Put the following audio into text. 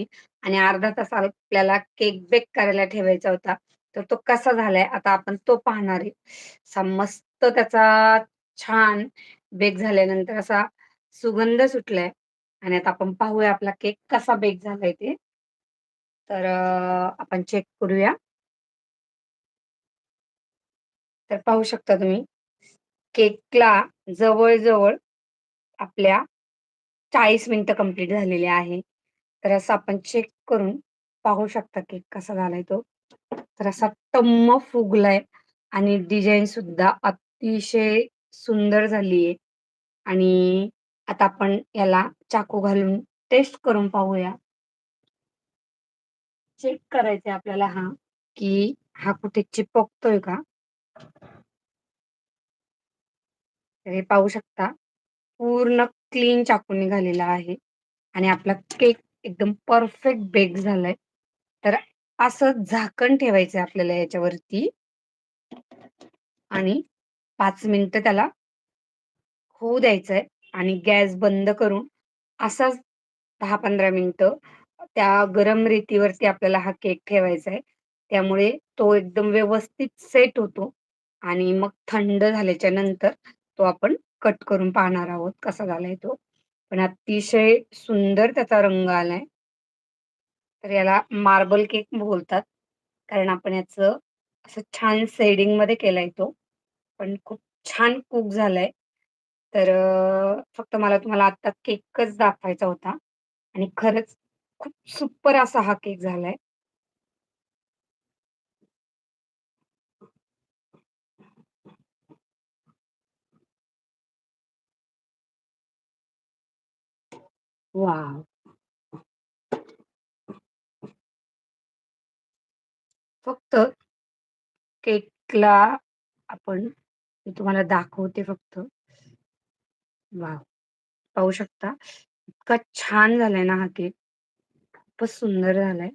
होती आणि अर्धा तास आपल्याला केक बेक करायला ठेवायचा होता. तर तो कसा झालाय आता आपण तो पाहणार आहे. मस्त त्याचा छान बेक झाल्यानंतर असा सुगंध सुटलाय आणि आता आपण पाहूया आपला केक कसा बेक झालाय ते. तर आपण चेक करूया. तर पाहू शकता तुम्ही केकला जवळजवळ आपल्या 40 मिनिटं कंप्लीट झालेली आहे. तर असं आपण चेक करून पाहू शकता केक कसा झालाय तो. तर असा टम्म फुगलाय आणि डिझाईन सुद्धा अतिशय सुंदर झाली आहे. आणि आता आपण याला चाकू घालून टेस्ट करून पाहूया. चेक करायचंय आपल्याला हा, की हा कुठे चिपकतोय का? हे पाहू शकता. पूर्ण क्लीन चाकू निघालेला आहे आणि आपला केक एकदम परफेक्ट बेक झालाय. तर असं झाकण ठेवायचंय आपल्याला याच्यावरती. आणि 5 मिनिटं त्याला होऊ द्यायचंय आणि गॅस बंद करून असाच 10-15 मिनिटं त्या गरम रेतीवरती आपल्याला हा केक ठेवायचा आहे. त्यामुळे तो एकदम व्यवस्थित सेट होतो आणि मग थंड झाल्याच्यानंतर तो आपण कट करून पाहणार आहोत कसा झालाय तो. पण अतिशय सुंदर त्याचा रंग आलाय. तर याला मार्बल केक बोलतात. कारण आपण याचं असं छान शेडिंगमध्ये केलाय तो. पण खूप छान कुक झालाय. तर फक्त मला तुम्हाला आता केकच दाखवायचा होता आणि खरंच खूप सुपर असा हा केक झालाय. Wow. फक्त केकला आपण मी तुम्हाला दाखवते फक्त. वॉव! पाहू शकता. इतका छान झालाय ना हा केक. खूपच सुंदर झालाय.